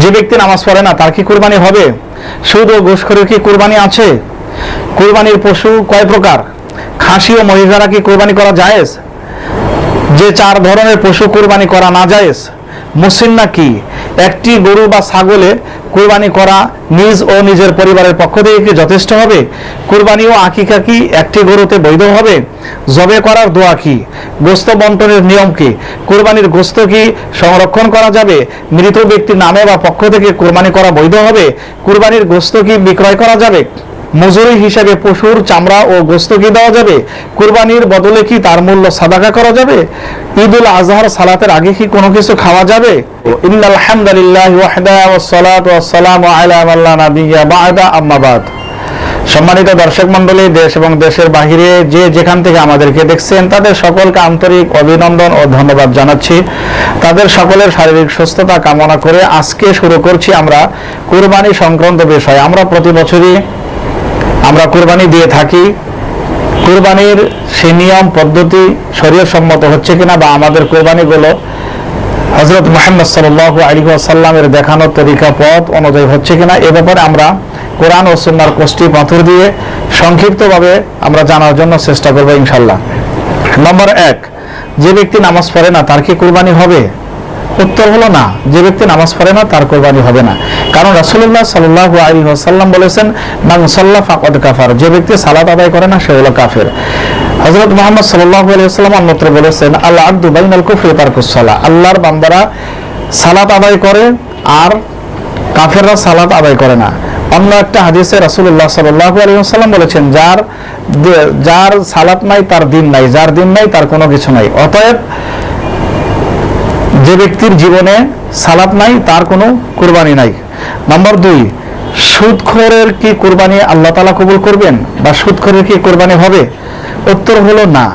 যে ব্যক্তি নামাজ পড়ে না, তার কি কোরবানি হবে? সুদ ও ঘুষখোরের কি কোরবানি আছে? কোরবানির পশু কয় প্রকার? খাসি ও মহিষারা কি কোরবানি করা জায়েজ? যে চার ধরনের পশু কোরবানি করা না জায়েজ মুসিন্না কি একটি গরু বা ছাগলে কোরবানি করা নিজ ও নিজের পরিবারের পক্ষ থেকে কি যথেষ্ট হবে? কোরবানি ও আকিকা কি একটি গরুতে বৈধ হবে? জবে করার দোয়া কি? গোস্ত বন্টনের নিয়ম কি? কোরবানির গোস্ত কি সংরক্ষণ করা যাবে? মৃত ব্যক্তির নামে বা পক্ষ থেকে কোরবানি করা বৈধ হবে? কোরবানির গোস্ত কি বিক্রয় করা যাবে? মজুরি হিসাবে পশুর চামড়া ও গোস্ত কি দেওয়া যাবে? কুরবানির বদলে কি তার মূল্য সাদাকা করা যাবে? ঈদুল আজহার সালাতের আগে কি কোনো কিছু খাওয়া যাবে? আলা মান সম্মানিত দর্শক মণ্ডলী, দেশ এবং দেশের বাহিরে যে যেখান থেকে আমাদেরকে দেখছেন, তাদের সকলকে আন্তরিক অভিনন্দন ও ধন্যবাদ জানাচ্ছি। তাদের সকলের শারীরিক সুস্থতা কামনা করে আজকে শুরু করছি আমরা কুরবানি সংক্রান্ত বিষয়। আমরা প্রতি বছরই আমরা কুরবানি দিয়ে থাকি। কুরবানির সেই নিয়ম, পদ্ধতি শরীয় সম্মত হচ্ছে কিনা বা আমাদের কোরবানিগুলো হজরত মোহাম্মদ সাল্লাহ আলী সাল্লামের দেখানো তরিকা, পথ অনুযায়ী হচ্ছে কিনা, এ ব্যাপারে আমরা কোরআন ও সুন্নার কোষ্টি পাথর দিয়ে সংক্ষিপ্তভাবে আমরা জানার জন্য চেষ্টা করব ইনশাল্লাহ নম্বর এক, যে ব্যক্তি নামাজ পড়ে না, তার কি কোরবানি হবে? উত্তর হলো না, যে ব্যক্তি নামাজ পড়ে না, তার কোরবানি হবে না। কারণ রাসূলুল্লাহ সাল্লাল্লাহু আলাইহি ওয়াসাল্লাম বলেছেন, মান সাল্লা ফাকাদ কাফার। যে ব্যক্তি সালাত আদায় করে না, সে হলো কাফের। হযরত মুহাম্মদ সাল্লাল্লাহু আলাইহি ওয়াসাল্লাম অন্যত্র বলেছেন আল্লাহ আব্দু বাইনাল কুফরি ওয়া তারকুস সালাহ। আল্লাহর বান্দারা সালাত আদায় করে আর কাফেররা সালাত আদায় করে না। অন্য একটা হাদিসে রাসূলুল্লাহ সাল্লাল্লাহু আলাইহি ওয়াসাল্লাম বলেছেন, যার যার সালাত নাই, তার দিন নাই। যার দিন নাই, তার কোনো কিছু নাই। অতএব যে ব্যক্তির জীবনে সালাত নাই তার কোনো কুরবানি নাই নম্বর দুই সুদখোরের কি কুরবানি আল্লাহ তালা কবুল করবেন বা সুদখোরের কি কুরবানি হবে উত্তর হলো না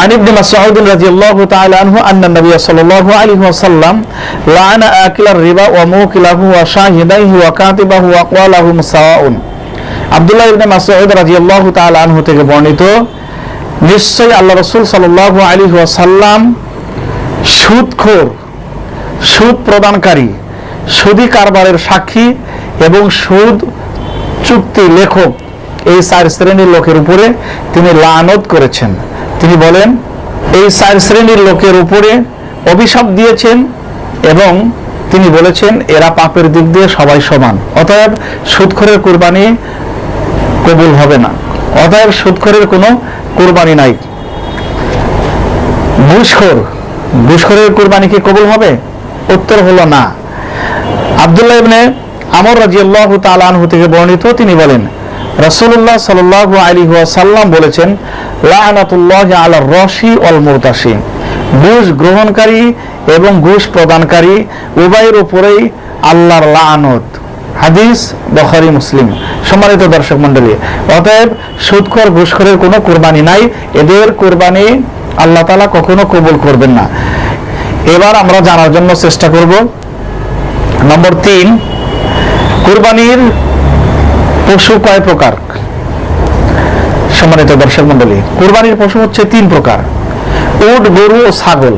عن ابن مسعود رضي الله تعالى عنه أن النبي صلى الله عليه وسلم لعن آكل الربا وموكله وشاهديه وكاتبه وأقوالهم سواء আব্দুল্লাহ ইবনে মাসউদ রাদিয়াল্লাহু তাআলা আনহু থেকে বর্ণিত নিশ্চয়ই আল্লাহ রাসূল সাল্লাল্লাহু আলাইহি ওয়াসাল্লাম সুদখোর সুদ প্রদানকারী সুদী কারবারের সাক্ষী এবং সুদ চুক্তি লেখক এই চার শ্রেণির লোকের উপরে তিনি লানত করেছেন। তিনি বলেন, এই চার শ্রেণির লোকের উপরে অভিশাপ দিয়েছেন এবং তিনি বলেছেন, এরা পাপের দিক দিয়ে সবাই সমান। অতএব সুদখোরের কুরবানি কবুল হবে না। অতএব সুদখোরের কোনো কুরবানি নাই। ঘুষখোর, ঘুষখোরের কুরবানি কি কবুল হবে? উত্তর হলো না। আব্দুল্লাহ ইবনে আমর রাজিয়াল্লাহু তাআলা আনহু থেকে বর্ণিত তিনি বলেন, রাসূলুল্লাহ সাল্লাল্লাহু আলাইহি ওয়াসাল্লাম বলেছেন লাআনাতুল্লাহ আলা রশি ওয়াল মুরতাশি। ঘুষ গ্রহণকারী এবং ঘুষ প্রদানকারী উভয়ের উপরেই আল্লাহর লাআনত হাদিস বখারি, মুসলিম। সম্মানিত দর্শক মণ্ডলী, অতএব সুদখোর ঘুষখোরের কোনো কোরবানি নাই। এদের কোরবানি আল্লাহ তালা কখনো কবুল করবেন না। এবার আমরা জানার জন্য চেষ্টা করব। নম্বর তিন, কোরবানির পশু কয় প্রকার? সম্মানিত দর্শক মন্ডলী কোরবানির পশু হচ্ছে তিন প্রকার। উট, গরু ও ছাগল।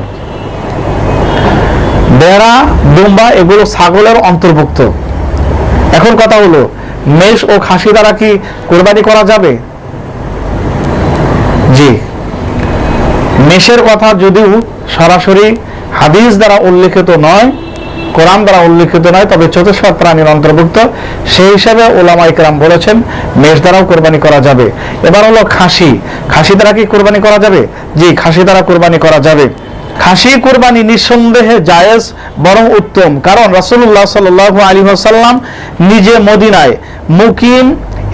বেড়া, দুম্বা এগুলো ছাগলের অন্তর্ভুক্ত। এখন কথা হলো, মেষ ও খাসি দ্বারা কি কোরবানি করা যাবে? জি। মেষের কথা যদিও সরাসরি হাদিস দ্বারা উল্লেখিত নয়, কোরআন দ্বারা উল্লেখিত নয়, তবে চতুষ্পাদ প্রাণীর অন্তর্ভুক্ত। সেই হিসাবে ওলামা ইকরাম বলেছেন, মেষ দ্বারাও কোরবানি করা যাবে। এবার হলো খাসি। খাসি দ্বারা কি কোরবানি করা যাবে? জি, খাসি দ্বারা কোরবানি করা যাবে। খাসি কোরবানি নিঃসন্দেহে জায়েজ, বরং উত্তম। কারণ রাসূলুল্লাহ সাল্লাল্লাহু আলাইহি ওয়াসাল্লাম নিজে মদিনায় মুকিম,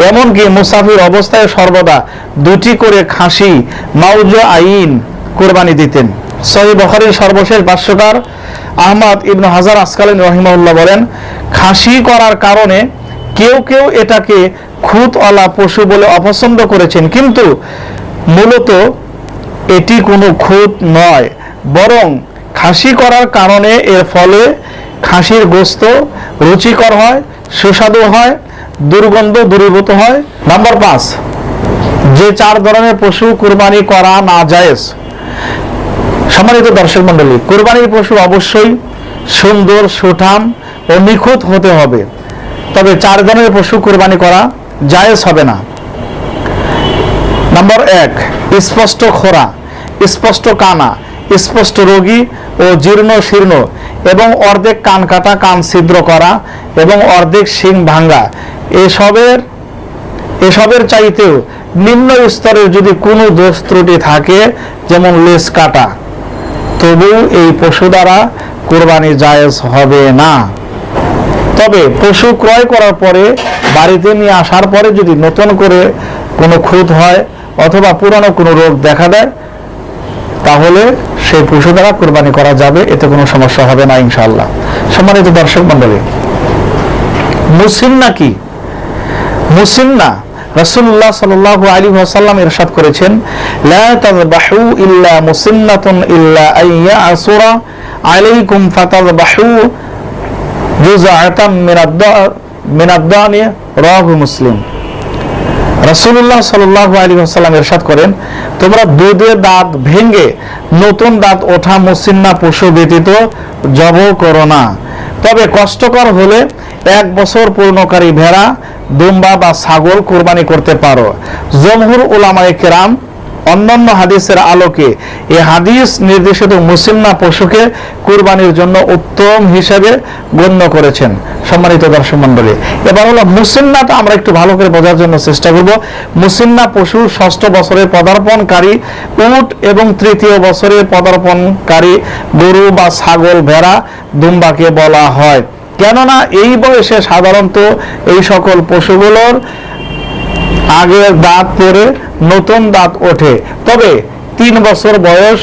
এমনকি মুসাফির অবস্থায় সর্বদা দুটি করে খাসি, মাউজ আইন কোরবানি দিতেন। সহি বখারির সর্বশেষ ভাষ্যকার আহমদ ইবনু হাজার আসকালীন রহিমাউল্লাহ বলেন, খাসি করার কারণে কেউ কেউ এটাকে খুঁতওয়ালা পশু বলে অপছন্দ করেছেন। কিন্তু মূলত এটি কোনো খুঁত নয়, বরং খাসি করার কারণে এর ফলে খাসির গোস্ত রুচিকর হয়, সুস্বাদু হয়, দুর্গন্ধ দূরীভূত হয়। নাম্বার পাঁচ, যে চার ধরনের পশু কুরবানি করা না জায়েজ সম্মানিত দর্শক মন্ডলী কোরবানির পশু অবশ্যই সুন্দর, সুঠাম ও নিখুঁত হতে হবে। তবে চার ধরনের পশু কোরবানি করা জায়েজ হবে না। নম্বর এক, স্পষ্ট খোরা, স্পষ্ট কানা, স্পষ্ট রোগী ও জীর্ণ শীর্ণ এবং অর্ধেক কান কাটা, কান ছিদ্র করা এবং অর্ধেক শিং ভাঙ্গা। এসবের এসবের চাইতেও নিম্ন স্তরের যদি কোনো দোষ ত্রুটি থাকে, যেমন লেস কাটা তবু এই পশু দ্বারা কোরবানি জায়েজ হবে না। তবে পশু ক্রয় করার পরে বাড়িতে নিয়ে আসার পরে যদি নতুন করে কোনো খুঁত হয় অথবা পুরানো কোনো রোগ দেখা দেয়, তাহলে সেই পশু দ্বারা কোরবানি করা যাবে, এতে কোনো সমস্যা হবে না ইনশাল্লাহ সম্মানিত দর্শক মন্ডলী মুসিন্না কি? মুসিন্না রাসূলুল্লাহ সাল্লাল্লাহু আলাইহি ওয়াসাল্লাম ইরশাদ করেছেন, লা তাযবাহু ইল্লা মুসিন্নাতুন ইল্লা আইয়া আসুরা আলাইকুম জুজআতাম মুসলিম। রাসূলুল্লাহ সাল্লাল্লাহু আলাইহি ওয়াসাল্লাম ইরশাদ করেন, তোমরা দুধের দাঁত ভেঙে নতুন দাঁত ওঠা মুসিন্না পশু ব্যতীত জব করো না। তবে কষ্টকর হলে এক বছর পূর্ণকারী ভেড়া, দুম্বা বা ছাগল কোরবানি করতে পারো। জমহুর ওলামায় কেরাম অন্যান্য হাদিসের আলোকে এই হাদিস নির্দেশিত মুসিন্না পশুকে কুরবানির জন্য উত্তম হিসাবে গণ্য করেছেন। সম্মানিত দর্শক মন্ডলী এবার হলো মুসিন্নাটা আমরা একটু ভালো করে বোঝার জন্য চেষ্টা করব। মুসিন্না পশু ষষ্ঠ বছরে পদার্পণকারী, উট এবং তৃতীয় বছরে পদার্পণকারী গরু বা ছাগল, ভেড়া দুম্বাকে বলা হয়। কেননা এই বয়সে সাধারণত এই সকল পশুগুলোর আগের দাঁত পরে নতুন দাঁত ওঠে। তবে তিন বছর বয়স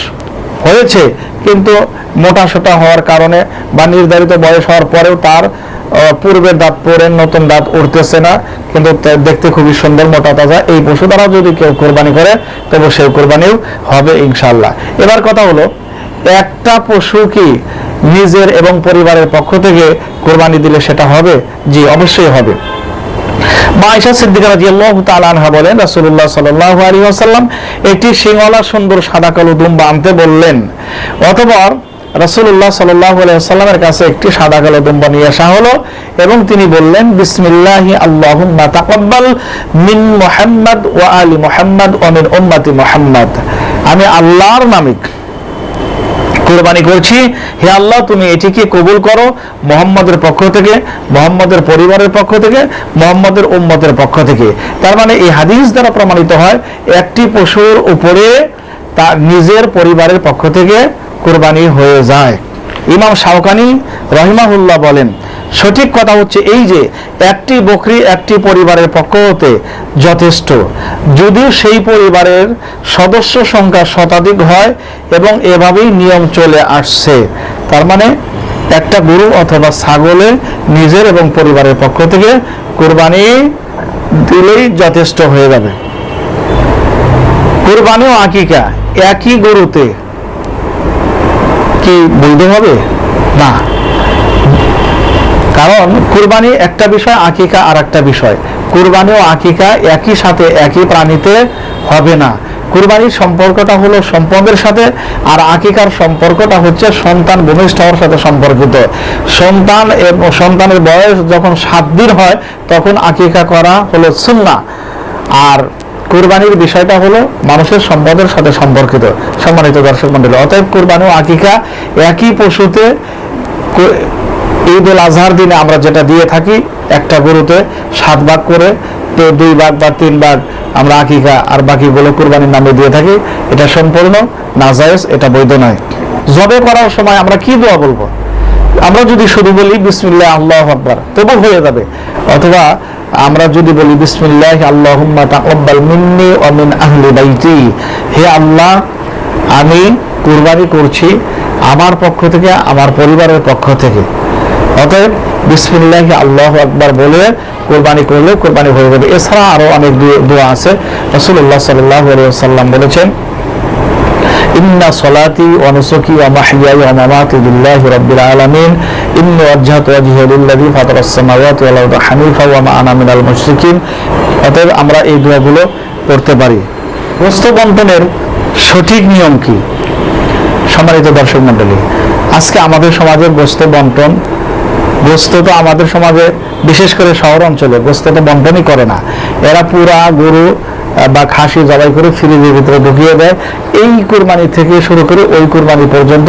হয়েছে, কিন্তু মোটা সোটা হওয়ার কারণে বা নির্ধারিত বয়স হওয়ার পরেও তার পূর্বের দাঁত পরে নতুন দাঁত উঠতেছে না। কিন্তু দেখতে খুবই সুন্দর, মোটা তাজা। এই পশু দ্বারা যদি কেউ কোরবানি করে, তবে সেই কোরবানিও হবে ইনশাল্লাহ এবার কথা হলো, একটা পশু কি নিজের এবং পরিবারের পক্ষ থেকে কোরবানি দিলে সেটা হবে? জি, অবশ্যই হবে। মা আয়েশা সিদ্দিকা রাদিয়াল্লাহু তাআলা আনহা বলেন, রাসূলুল্লাহ সাল্লাল্লাহু আলাইহি ওয়াসাল্লাম একটি সিংওয়ালা সুন্দর সাদা কালো দুম্বা আনতে বললেন অথবা রাসূলুল্লাহ সাল্লাল্লাহু আলাইহি ওয়াসাল্লামের কাছে একটি সাদা কালো দুম্বা নিয়ে আসা হলো এবং তিনি বললেন, বিসমিল্লাহি আল্লাহুম্মা তাকাব্বাল মিন মুহাম্মদ ওয়া আলি মুহাম্মদ ওয়া মিন উম্মতি মুহাম্মদ। আমি আল্লাহর নামে কোরবানি করছি। হে আল্লাহ, তুমি এটিকে কবুল করো মোহাম্মদের পক্ষ থেকে, মোহাম্মদের পরিবারের পক্ষ থেকে, মোহাম্মদের উম্মতের পক্ষ থেকে। তার মানে এই হাদিস দ্বারা প্রমাণিত হয়, একটি পশুর উপরে তার নিজের পরিবারের পক্ষ থেকে কোরবানি হয়ে যায়। ইমাম শাওকানি রহিমাহুল্লাহ বলেন সঠিক কথা হচ্ছে এই যে একটি বকরি একটি পরিবারের পক্ষ হতে যথেষ্ট। যদিও সেই পরিবারের সদস্য সংখ্যা শতাধিক হয় এবং এভাবেই নিয়ম চলে আসছে। তার মানে একটা গরু অথবা ছাগলে নিজের এবং পরিবারের পক্ষ থেকে কোরবানি দিলেই যথেষ্ট হয়ে যাবে। কোরবানি ও আকিকা একই গরুতে কি বৈধ হবে? না। কারণ কুরবানি একটা বিষয়, আকিকা আর একটা বিষয়। কুরবানি ও আকিকা একই সাথে একই প্রাণীতে হবে না। কুরবানির সম্পর্কটা হলো সম্পদের সাথে, আর আকিকার সম্পর্কটা হচ্ছে সন্তান ভূমিষ্ঠ হওয়ার সাথে সম্পর্কিত। সন্তান সন্তানের বয়স যখন সাত দিন হয়, তখন আকিকা করা হলো সুন্না আর কুরবানির বিষয়টা হলো মানুষের সম্পদের সাথে সম্পর্কিত। সম্মানিত দর্শক মন্ডলী, অতএব কুরবানি ও আকিকা একই পশুতে ঈদ উল আজহার দিনে আমরা যেটা দিয়ে থাকি, একটা গরুতে সাত ভাগ করে, তো দুই ভাগ বা তিন ভাগ আমরা আকিকা আর বাকি বাকিগুলো কুরবানির নামে দিয়ে থাকি। এটা সম্পূর্ণ নাজায়েজ এটা বৈধ নয়। জবে করার সময় আমরা কি দোয়া বলব? আমরা যদি শুধু বলি বিসমিল্লাহ, আল্লাহ আকবার, তবু হয়ে যাবে। অথবা আমরা যদি বলি বিসমিল্লাহ, আল্লাহুম্মা তাকাব্বাল মিন্নি ওয়া মিন আহলি বাইতি। হে আল্লাহ, আমি কুরবানি করছি আমার পক্ষ থেকে, আমার পরিবারের পক্ষ থেকে। অতএব বিসমিল্লাহ আল্লাহ আকবার বলে কোরবানি করলে কোরবানি হয়ে যাবে। এছাড়া আরও অনেক দোয়া আছে। রাসূলুল্লাহ সাল্লাল্লাহু আলাইহি ওয়াসাল্লাম বলেছেন, ইন্না সলাতি ওয়া নুসুকি ওয়া মাহইয়াই ওয়া মামাতি লিল্লাহি রাব্বিল আলামিন। ইন্নী ওয়াজজাহতু ওয়াজহিয়া লিল্লাযী ফাতারাস সামাওয়াতি ওয়াল আরদা হানিফা ওয়া মা আনা মিনাল মুশরিকিন। অতএব আমরা এই দোয়াগুলো পড়তে পারি। গোস্ত বন্টনের সঠিক নিয়ম কি? সম্মানিত দর্শক মণ্ডলী, আজকে আমাদের সমাজের গোস্ত বন্টন গোস্ত তো আমাদের সমাজে, বিশেষ করে শহর অঞ্চলে গোস্ত তো বন্টনই করে না। এরা পুরা গরু বা খাসি জবাই করে ফ্রিজের ভিতরে ঢুকিয়ে দেয়। এই কুরবানি থেকে শুরু করে ওই কুরবানি পর্যন্ত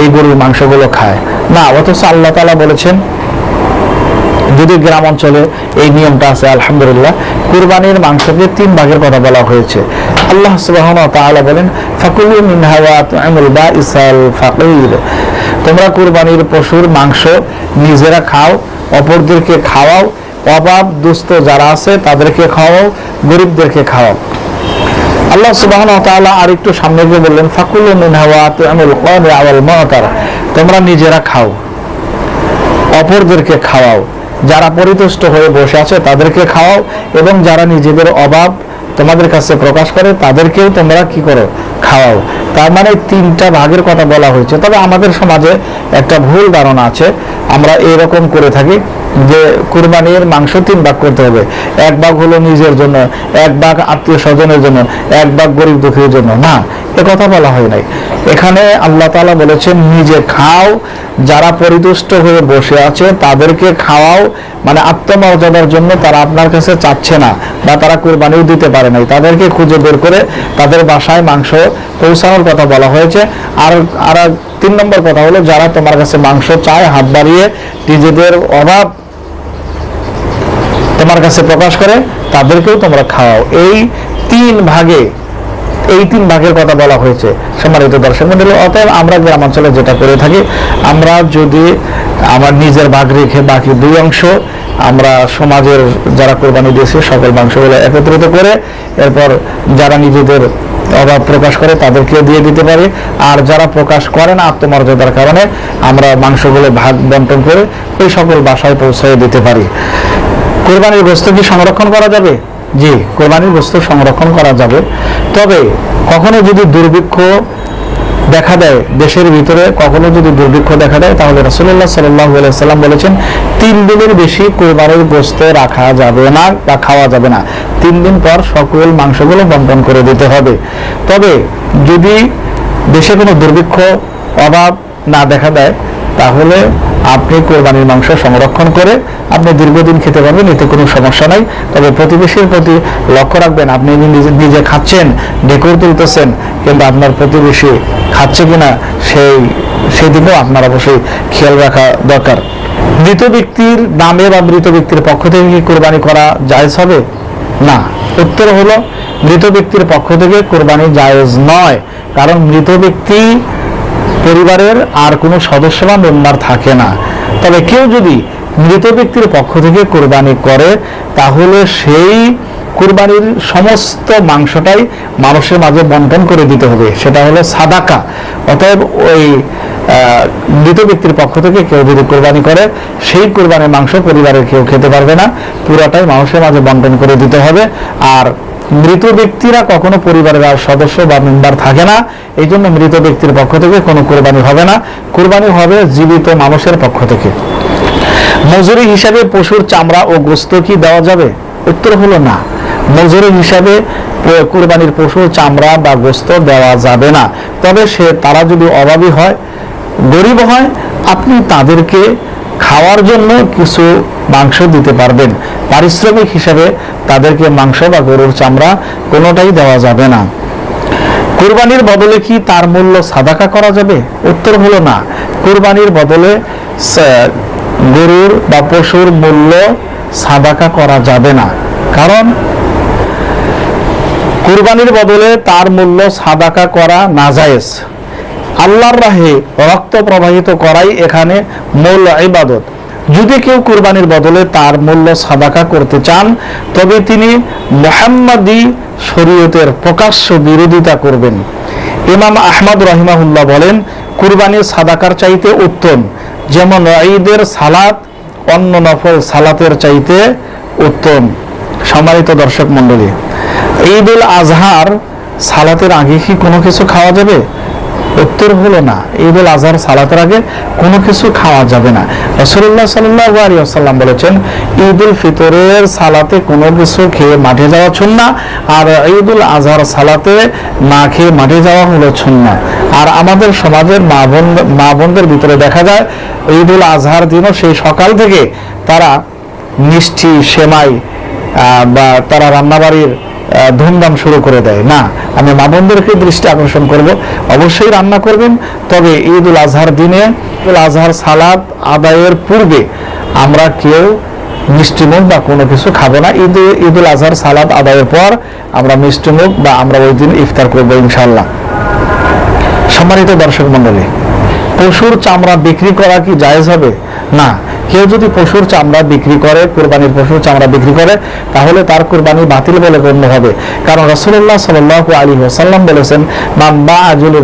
এই গরুর মাংসগুলো খায়। না, অথচ আল্লাহ তাআলা বলেছেন, যদি গ্রাম অঞ্চলে এই নিয়মটা আছে, আলহামদুলিল্লাহ, কুরবানির মাংসকে তিন ভাগের কথা বলা হয়েছে। আল্লাহ সুবহানাহু ওয়া তাআলা বলেন, ফাকুলু মিনহা ওয়া তু'মুল বাইসাল ফাকির। তোমরা কুরবানির পশুর মাংস নিজেরা খাও, অপরদেরকে খাওয়াও অভাব দুস্থ যারা আছে তাদেরকে খাওয়াও, গরিবদেরকে খাওয়াও। আল্লাহ ওয়া আর একটু সামনে গিয়ে বললেন, ফাকুলু তোমরা নিজেরা খাও, অপরদেরকে খাওয়াও। যারা পরিতুষ্ট হয়ে বসে আছে তাদেরকে খাওয়াও এবং যারা নিজেদের অভাব তোমাদের কাছে প্রকাশ করে, তাদেরকেও তোমরা কি করো? খাওয়াও। তার মানে তিনটা ভাগের কথা বলা হয়েছে। তবে আমাদের সমাজে একটা ভুল ধারণা আছে। আমরা এরকম করে থাকি। যে কুরবানির মাংস তিন ভাগ করতে হবে। এক ভাগ হলো নিজের জন্য, এক ভাগ আত্মীয় স্বজনের জন্য, এক ভাগ গরিব দুঃখীর জন্য। না, এ কথা বলা হয় নাই। এখানে আল্লাহ তাআলা বলেছেন, নিজে খাও, যারা পরিতুষ্ট হয়ে বসে আছে, তাদেরকে খাওয়াও মানে আত্মমর্যাদার জন্য তারা আপনার কাছে চাচ্ছে না বা তারা কুরবানিও দিতে পারে নাই। তাদেরকে খুঁজে বের করে তাদের বাসায় মাংস পৌঁছানোর কথা বলা হয়েছে। আর আর তিন নম্বর কথা হলো, যারা তোমার কাছে মাংস চায়, হাত বাড়িয়ে নিজেদের অভাব তোমার কাছে প্রকাশ করে, তাদেরকেও তোমরা খাওয়াও। এই তিন ভাগে, এই তিন ভাগের কথা বলা হয়েছে সম্মানিত দর্শক মন্ডলী। অতএব আমরা গ্রামাঞ্চলে যেটা করে থাকি, আমরা যদি আমার নিজের ভাগ রেখে বাকি দুই অংশ আমরা সমাজের যারা কোরবানি দিয়েছে, সকল মাংসগুলো একত্রিত করে, এরপর যারা নিজেদের অভাব প্রকাশ করে, তাদেরকেও দিয়ে দিতে পারি। আর যারা প্রকাশ করে না আত্মমর্যাদার কারণে, আমরা মাংসগুলো ভাগ বন্টন করে ওই সকল বাসায় পৌঁছায় দিতে পারি। কোরবানির গোস্ত কি সংরক্ষণ করা যাবে? জি, কোরবানির গোস্ত সংরক্ষণ করা যাবে। তবে কখনো যদি দুর্ভিক্ষ দেখা দেয় দেশের ভিতরে, কখনো যদি দুর্ভিক্ষ দেখা দেয়, তাহলে রাসূলুল্লাহ সাল্লাল্লাহু আলাইহি সাল্লাম বলেছেন, তিন দিনের বেশি কোরবানির গোস্ত রাখা যাবে না বা খাওয়া যাবে না। তিন দিন পর সকল মাংসগুলো বন্টন করে দিতে হবে। তবে যদি দেশে কোনো দুর্ভিক্ষ অভাব না দেখা দেয় তাহলে আপনি কোরবানির মাংস সংরক্ষণ করে আপনি দীর্ঘদিন খেতে পারবেন, এতে কোনো সমস্যা নাই। তবে প্রতিবেশীর প্রতি লক্ষ্য রাখবেন, আপনি নিজে নিজে খাচ্ছেন, ডেকোর তুলতেছেন কিন্তু আপনার প্রতিবেশী খাচ্ছে কিনা, সেই সেই দিকেও আপনার অবশ্যই খেয়াল রাখা দরকার। মৃত ব্যক্তির নামে বা মৃত ব্যক্তির পক্ষ থেকে কি কোরবানি করা জায়েজ হবে? না। উত্তর হলো মৃত ব্যক্তির পক্ষ থেকে কোরবানি জায়েজ নয়, কারণ মৃত ব্যক্তি পরিবারের আর কোনো সদস্য বা মেম্বার থাকে না। তবে কেউ যদি মৃত ব্যক্তির পক্ষ থেকে কোরবানি করে, তাহলে সেই কুরবানির সমস্ত মাংসটাই মানুষের মাঝে বন্টন করে দিতে হবে। সেটা হলো সাদাকা। অতএব ওই মৃত ব্যক্তির পক্ষ থেকে কেউ যদি কোরবানি করে, সেই কোরবানির মাংস পরিবারের কেউ খেতে পারবে না। পুরাটাই মানুষের মাঝে বন্টন করে দিতে হবে। আর মৃত ব্যক্তিরা কখনো পরিবারের আর সদস্য বা মেম্বার থাকে না। এই জন্য মৃত ব্যক্তির পক্ষ থেকে কোনো কোরবানি হবে না। কোরবানি হবে জীবিত মানুষের পক্ষ থেকে। মজুরি হিসাবে পশুর চামড়া ও গোস্ত কি দেওয়া যাবে? উত্তর হলো না। মজুরি হিসাবে কোরবানির পশুর চামড়া বা গোস্ত দেওয়া যাবে না। তবে সে, তারা যদি অভাবী হয়, গরিব হয়, আপনি তাদেরকে খাওয়ার জন্য কিছু মাংস দিতে পারবেন। পারিশ্রমিক হিসাবে তাদেরকে মাংস বা গরুর চামড়া কোনোটাই দেওয়া যাবে না। কুরবানির বদলে কি তার মূল্য সাদাকা করা যাবে? উত্তর হলো না। কুরবানির বদলে গরুর বা পশুর মূল্য সাদাকা করা যাবে না। কারণ, কুরবানির বদলে তার মূল্য সাদাকা করা নাজায়েজ। আল্লাহর রাহে রক্ত প্রবাহিত করাই এখানে মূল ইবাদত। যদি কেউ কুরবানির বদলে তার মূল্য সাদাকা করতে চান, তবে তিনি মোহাম্মদী শরীয়তের প্রকাশ্য বিরোধিতা করবেন। ইমাম আহমদ রহিমাহুল্লাহ বলেন, কুরবানির সাদাকার চাইতে উত্তম, যেমন ঈদের সালাত, অন্য নফল সালাতের চাইতে উত্তম। সম্মানিত দর্শক মণ্ডলী ঈদ উল আজহার সালাতের আগে কি কোনো কিছু খাওয়া যাবে? উত্তর হলো না। ঈদ উল আজহার সালাতের আগে কোনো কিছু খাওয়া যাবে না। রসুল্লাহ সাল্লাহ আলী বলেছেন, ঈদ উল ফিতরের সালাতে কোনো কিছু খেয়ে মাঠে যাওয়া ছুন্না আর ঈদ উল আজহার সালাতে না খেয়ে মাঠে যাওয়া হলো ছুন্না আর আমাদের সমাজের মা বোন, মা বোনদের ভিতরে দেখা যায়, ঈদ উল আজহার দিনও সেই সকাল থেকে তারা মিষ্টি, সেমাই বা তারা রান্নাবাড়ির ধুমধাম শুরু করে দেয়। না, আমি মা বোনদেরকে দৃষ্টি আকর্ষণ করব। অবশ্যই রান্না করবেন, তবে ঈদ উল আজহার দিনে ঈদ উল আজহার সালাদ আদায়ের পূর্বে আমরা কেউ মিষ্টিমুখ বা কোনো কিছু খাব না। ঈদ ঈদ উল আজহার সালাদ আদায়ের পর আমরা মিষ্টিমুখ বা আমরা ওই দিন ইফতার করব ইনশাল্লাহ সম্মানিত দর্শক মন্ডলী পশুর চামড়া বিক্রি করা কি জায়েজ হবে? না কেউ যদি পশুর চামড়া বিক্রি করে, কোরবানির পশুর চামড়া বিক্রি করে, তাহলে তার কোরবানি বাতিল বলে গণ্য হবে। কারণ রসুল্লাহ সাল আলী ওসাল্লাম বলেছেন মাম্বা আজুলি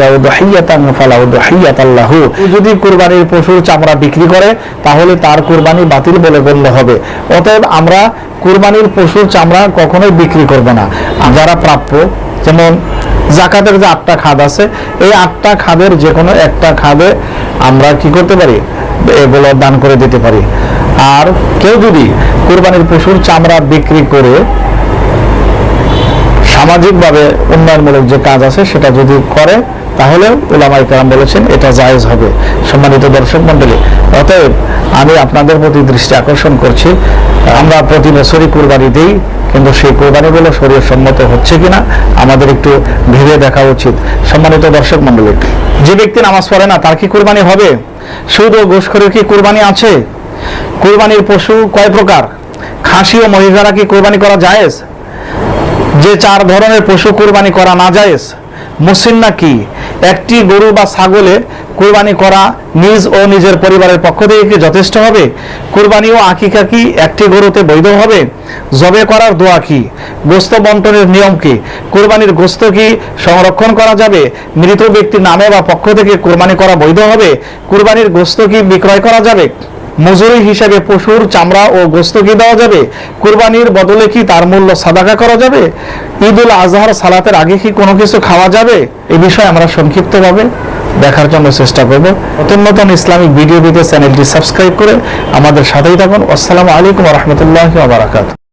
যদি কোরবানির পশুর চামড়া বিক্রি করে, তাহলে তার কোরবানি বাতিল বলে গণ্য হবে। অতএব আমরা কোরবানির পশুর চামড়া কখনোই বিক্রি করব না। যারা প্রাপ্য, যেমন জাকাতের যে আটটা খাদ আছে, এই আটটা খাদের যে কোনো একটা খাদে আমরা কি করতে পারি? এগুলো দান করে দিতে পারি। আর কেউ যদি কোরবানির পশুর চামড়া বিক্রি করে সামাজিকভাবে উন্নয়নমূলক যে কাজ আছে সেটা যদি করে, তাহলে ওলামাই কালাম বলেছেন এটা জায়েজ হবে। সম্মানিত দর্শক মন্ডলী অতএব আমি আপনাদের প্রতি দৃষ্টি আকর্ষণ করছি। আমরা প্রতি বছরই কোরবানি দিই, কিন্তু সেই কোরবানিগুলো শরীর সম্মত হচ্ছে কিনা আমাদের একটু ভেবে দেখা উচিত। সম্মানিত দর্শক মন্ডলী যে ব্যক্তি নামাজ পড়ে না, তার কি কোরবানি হবে? সুদ ও ঘুষখোরের কি কোরবানি আছে? কোরবানির পশু কয় প্রকার? খাসি ও মহিলারা কি কোরবানি করা জায়েজ? যে চার ধরনের পশু কোরবানি করা না জায়েজ মুসিন্না কি? একটি গরু বা ছাগলের কোরবানি করা নিজ ও নিজের পরিবারের পক্ষ থেকে কি যথেষ্ট হবে? কোরবানি ও আকিকা কি একটি গরুতে বৈধ হবে? জবে করার দোয়া কি? গোস্ত বন্টনের নিয়ম কি? কোরবানির গোস্ত কি সংরক্ষণ করা যাবে? মৃত ব্যক্তির নামে বা পক্ষ থেকে কোরবানি করা বৈধ হবে? কোরবানির গোস্ত কি বিক্রয় করা যাবে? মজুরি হিসাবে পশুর চামড়া ও গোস্ত কি দেওয়া যাবে? কুরবানির বদলে কি তার মূল্য সাদাকা করা যাবে? ঈদ উল আজহার সালাতের আগে কি কোনো কিছু খাওয়া যাবে? এ বিষয়ে আমরা সংক্ষিপ্তভাবে দেখার জন্য চেষ্টা করব। নতুন নতুন ইসলামিক ভিডিও দিতে চ্যানেলটি সাবস্ক্রাইব করে আমাদের সাথেই থাকুন। আসসালামু আলাইকুম রহমতুল্লাহ বারাকাত